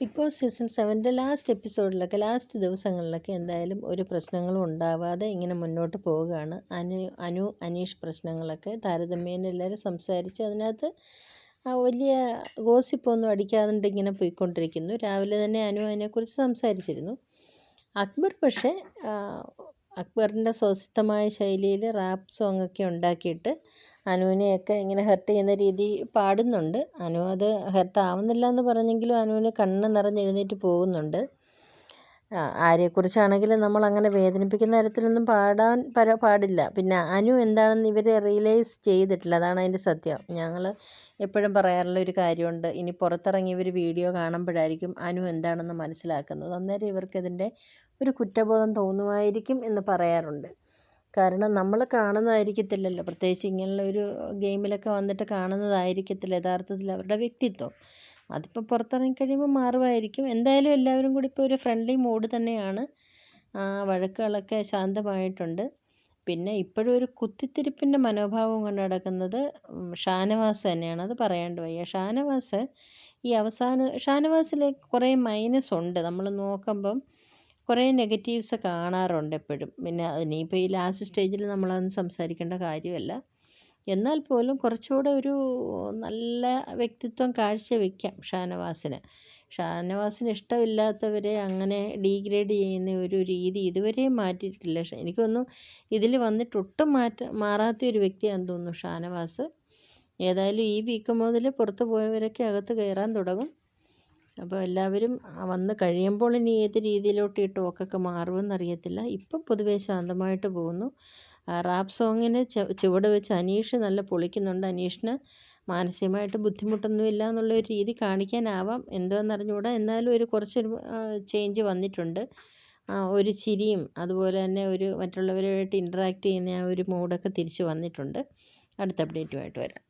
Boss season സെവന്റെ last എപ്പിസോഡിലൊക്കെ last ദിവസങ്ങളിലൊക്കെ എന്തായാലും ഒരു പ്രശ്നങ്ങളും ഉണ്ടാവാതെ ഇങ്ങനെ മുന്നോട്ട് പോവുകയാണ്. അനു അനു അനീഷ് പ്രശ്നങ്ങളൊക്കെ. താരതമ്യേന എല്ലാവരും സംസാരിച്ച് അതിനകത്ത് വലിയ ഗോസിപ്പൊന്നും അടിക്കാതെ ഇങ്ങനെ പോയിക്കൊണ്ടിരിക്കുന്നു. രാവിലെ തന്നെ അനു അതിനെക്കുറിച്ച് സംസാരിച്ചിരുന്നു. അക്ബർ പക്ഷേ അക്ബറിന്റെ സ്വസ്ഥമായ ശൈലിയിൽ റാപ്പ് സോങ്ങൊക്കെ ഉണ്ടാക്കിയിട്ട് അനുവിനെയൊക്കെ ഇങ്ങനെ ഹെർട്ട് ചെയ്യുന്ന രീതി പാടുന്നുണ്ട്. അനു അത് ഹെർട്ട് ആവുന്നില്ല എന്ന് പറഞ്ഞെങ്കിലും അനുവിന് കണ്ണ് നിറഞ്ഞ് എഴുന്നേറ്റ് പോകുന്നുണ്ട് ആരെക്കുറിച്ചാണെങ്കിലും നമ്മൾ അങ്ങനെ വേദനിപ്പിക്കുന്ന തരത്തിലൊന്നും പാടാൻ പര പാടില്ല. പിന്നെ അനു എന്താണെന്ന് ഇവർ റിയലൈസ് ചെയ്തിട്ടില്ല. അതാണ് അതിന്റെ സത്യം. ഞങ്ങൾ എപ്പോഴും പറയാറുള്ള ഒരു കാര്യമുണ്ട്. ഇനി പുറത്തിറങ്ങി ഇവർ വീഡിയോ കാണുമ്പോഴായിരിക്കും അനു എന്താണെന്ന് മനസ്സിലാക്കുന്നത്. അന്നേരം ഇവർക്കതിന്റെ ഒരു കുറ്റബോധം തോന്നുമായിരിക്കും എന്ന് പറയാറുണ്ട്. കാരണം നമ്മൾ കാണുന്നതായിരിക്കത്തില്ലല്ലോ. പ്രത്യേകിച്ച് ഇങ്ങനെയുള്ള ഒരു ഗെയിമിലൊക്കെ വന്നിട്ട് കാണുന്നതായിരിക്കത്തില്ല യഥാർത്ഥത്തിൽ അവരുടെ വ്യക്തിത്വം. അതിപ്പോൾ പുറത്തിറങ്ങി കഴിയുമ്പോൾ മാറുമായിരിക്കും. എന്തായാലും എല്ലാവരും കൂടി ഇപ്പോൾ ഒരു ഫ്രണ്ട്ലി മൂഡ് തന്നെയാണ്. വഴക്കുകളൊക്കെ ശാന്തമായിട്ടുണ്ട്. പിന്നെ ഇപ്പോഴും ഒരു കുത്തിത്തിരിപ്പിന്റെ മനോഭാവം കൊണ്ട് നടക്കുന്നത് ഷാനവാസ് തന്നെയാണ്. അത് പറയാണ്ട് വയ്യ. ഷാനവാസ് ഈ അവസാന ഷാനവാസിലെ കുറേ മൈനസ് ഉണ്ട്. നമ്മൾ നോക്കുമ്പം കുറേ നെഗറ്റീവ്സ് കാണാറുണ്ട് എപ്പോഴും. പിന്നെ ഇനിയിപ്പോൾ ഈ ലാസ്റ്റ് സ്റ്റേജിൽ നമ്മളതൊന്നും സംസാരിക്കേണ്ട കാര്യമല്ല. എന്നാൽ പോലും കുറച്ചുകൂടെ ഒരു നല്ല വ്യക്തിത്വം കാഴ്ചവെക്കാം ഷാനവാസിന്. ഷാനവാസിന് ഇഷ്ടമില്ലാത്തവരെ അങ്ങനെ ഡീഗ്രേഡ് ചെയ്യുന്ന ഒരു രീതി ഇതുവരെയും മാറ്റിയിട്ടില്ല. എനിക്ക് തോന്നുന്നു ഇതിൽ വന്നിട്ട് ഒട്ടും മാറ്റ മാറാത്ത ഒരു വ്യക്തിയാണെന്ന് തോന്നുന്നു ഷാനവാസ്. ഏതായാലും ഈ വീക്ക് മുതൽ പുറത്ത് പോയവരൊക്കെ അകത്ത് കയറാൻ തുടങ്ങും. അപ്പോൾ എല്ലാവരും വന്ന് കഴിയുമ്പോൾ ഇനി ഏത് രീതിയിലോട്ട് ഈ ടോക്കൊക്കെ മാറുമെന്നറിയത്തില്ല. ഇപ്പം പൊതുവേ ശാന്തമായിട്ട് പോകുന്നു. റാപ്പ് സോങ്ങിന് ചുവട് വെച്ച് അനീഷ് നല്ല പൊളിക്കുന്നുണ്ട്. അനീഷിന് മാനസികമായിട്ട് ബുദ്ധിമുട്ടൊന്നുമില്ല എന്നുള്ള ഒരു രീതി കാണിക്കാനാവാം. അറിഞ്ഞുകൂടാ എന്നാലും ഒരു കുറച്ചൊരു ചേഞ്ച് വന്നിട്ടുണ്ട്. ഒരു ചിരിയും അതുപോലെ തന്നെ ഒരു മറ്റുള്ളവരുമായിട്ട് ഇന്ററാക്ട് ചെയ്യുന്ന ആ ഒരു മൂഡൊക്കെ തിരിച്ച് വന്നിട്ടുണ്ട്. അടുത്ത അപ്ഡേറ്റുമായിട്ട് വരാം.